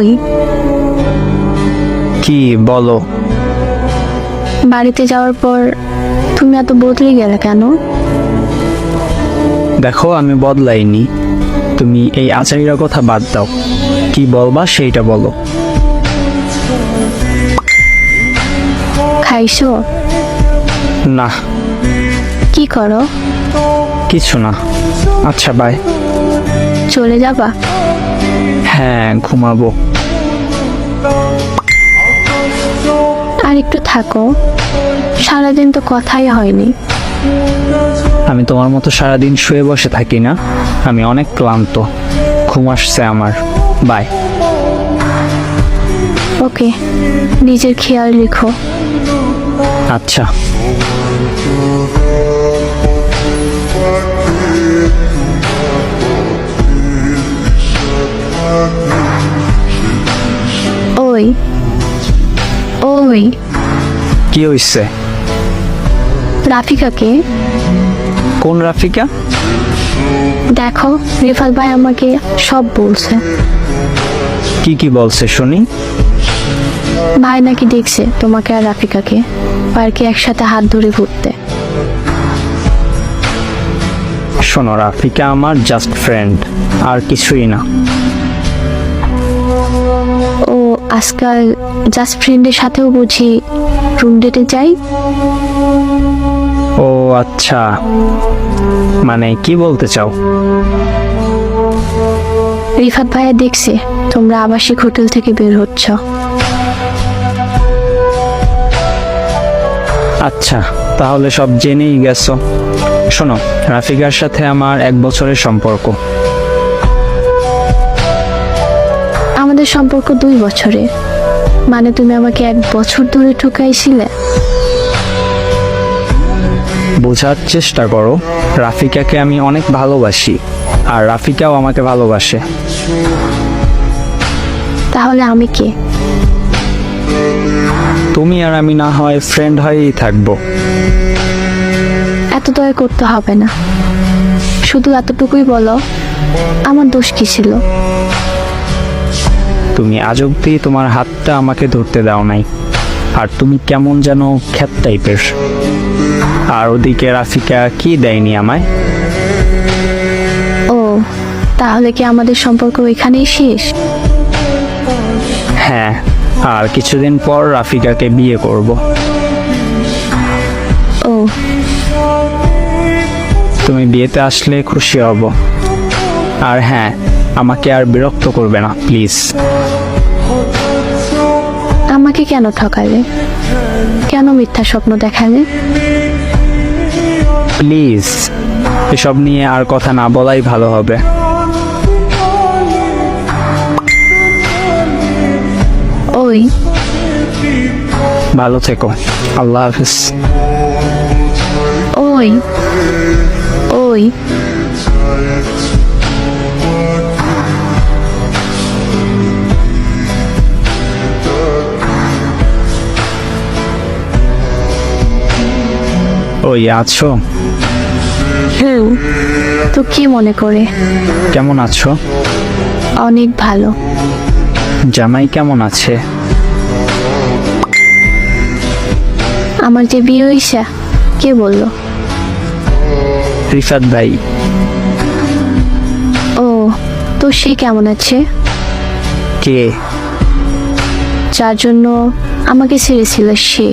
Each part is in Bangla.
ওই কি বলো? বাড়িতে যাওয়ার পর তুমি এত বদলে গেলে কেন? দেখো আমি বদলাইনি। তুমি এই আচারিরা কথা বাদ দাও। কি বলবা সেইটা বলো। খাইছো? না। কি করো? কিছু না। আচ্ছা বাই চলে যাবা? হ্যাঁ ঘুমাবো। আর একটু থাকো। সারাদিন তো কথাই হয়নি। আমি তোমার মতো সারাদিন শুয়ে বসে থাকি না। আমি অনেক ক্লান্ত। ঘুম আসছে আমার। বাই। ওকে নিজের খেয়াল রেখো। আচ্ছা। কি হইছে? রাফিকাকে? কোন রাফিকা? দেখো রিফাত ভাই আমাকে সব বলছে। কি কি বলছে শুনি। ভাই নাকি দেখছে তোমাকে আর রাফিকাকে পার্কে একসাথে হাত ধরে ঘুরতে। শোনো রাফিকা আমার জাস্ট ফ্রেন্ড আর কিছুই না। ও আজকাল জাস্ট ফ্রেন্ডের সাথেও বুঝি রুম ডেটে যাই ও আচ্ছা। মানে কি বলতে চাও? রিফাত ভাইয়া দেখছে তোমরা আবাসিক হোটেল থেকে বের হচ্ছ। আচ্ছা তাহলে সব জেনেই গেছো। শোনো রাফিকার সাথে আমার এক বছরের সম্পর্ক। আমাদের সম্পর্ক দুই বছরে মানে তুমি আমাকে এক বছর ধরে ঠকাইছিলে? বোঝার চেষ্টা করো। রাফিকাকে আমি অনেক ভালোবাসি আর রাফিকাও আমাকে ভালোবাসে। তাহলে আমি কে? তুমি আর আমি না হয় ফ্রেন্ড হয়েই থাকব। এত দয়া করতে হবে না। শুধু এতটুকুই বলো আমার দোষ কি ছিল? তুমি আজ অব্দি তোমার হাতটা আমাকে ধরতে দাও নাই। আর তুমি কেমন যেন খ্যাত টাইপের। আর ওদিকে রাফিকা কি দেয়নি আমায়? ও তাহলে কি আমাদের সম্পর্ক এখানেই শেষ? হ্যাঁ আর কিছুদিন পর রাফিকাকে বিয়ে করব। ও। তুমি বিয়েতে আসলে খুশি হব। আর হ্যাঁ আমাকে আর বিরক্ত করবে না প্লিজ। আমাকে কেন ঠকালে? কেন মিথ্যা স্বপ্ন দেখালে? প্লিজ এসব নিয়ে আর কথা না বলাই ভালো হবে। ওই। ভালো থেকো। আল্লাহ হাফিজ। ওই। ওই। ওই আছো? হুম তো কি মনে করে? কেমন আছো? অনেক ভালো। জামাই কেমন আছে? আমার যে বিয়ে হইসা কে বলল? রিফাত ভাই। ও তো সে কেমন আছে? কে? যার জন্য আমাকে ছেড়েছিল সে।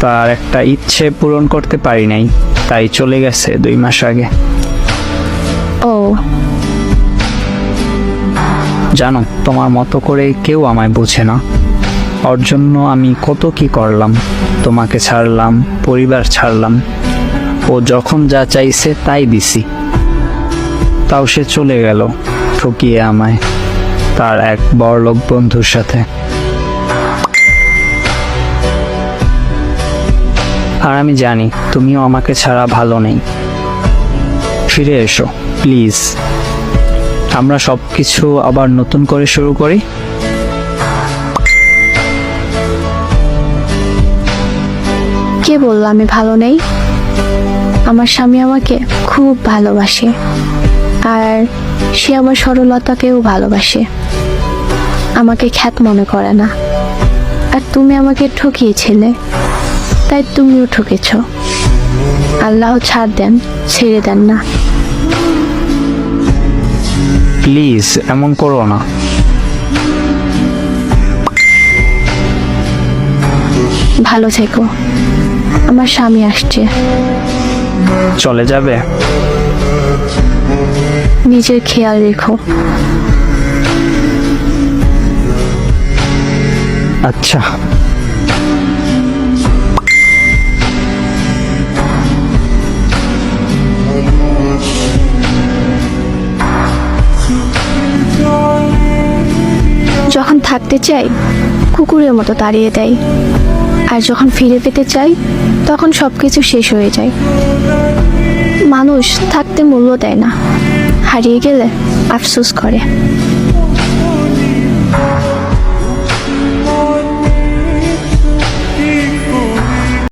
তার একটা ইচ্ছে পূরণ করতে পারি নাই। তাই চলে গেছে দুই মাস আগে। ও। জানো তোমার মতো করে কেউ আমায় বোঝে না। ওর জন্য আমি কত কি করলাম। তোমাকে ছাড়লাম পরিবার ছাড়লাম। ও যখন যা চাইছে তাই দিছি। তাও সে চলে গেল ঠকিয়ে আমায়। তার এক বড়লোক বন্ধুর সাথে। আর আমি জানি তুমিও আমাকে ছাড়া ভালো নেই। ফিরে এসো, প্লিজ। আমরা সব কিছু আবার নতুন করে শুরু করি। কে বলল আমি ভালো নেই? আমার স্বামী আমাকে খুব ভালোবাসে। আর সে আমার সরলতাকেও ভালোবাসে। আমাকে খ্যাত মনে করে না। আর তুমি আমাকে ঠকিয়েছিলে। তাই তুমিও ঠকেছ। আল্লাহ ছাড় দেন ছেড়ে দেন না। প্লিজ এমন করো না। ভালো থেকো। আমার স্বামী আসছে। চলে যাবে? নিজের খেয়াল রেখো। আচ্ছা। থাকতে চাই, কুকুরের মতো তাড়িয়ে দেয়। আর যখন ফিরে পেতে চাই, তখন সব কিছু শেষ হয়ে যায়। মানুষ থাকতে মূল্য দেয় না, হারিয়ে গেলে আফসোস করে।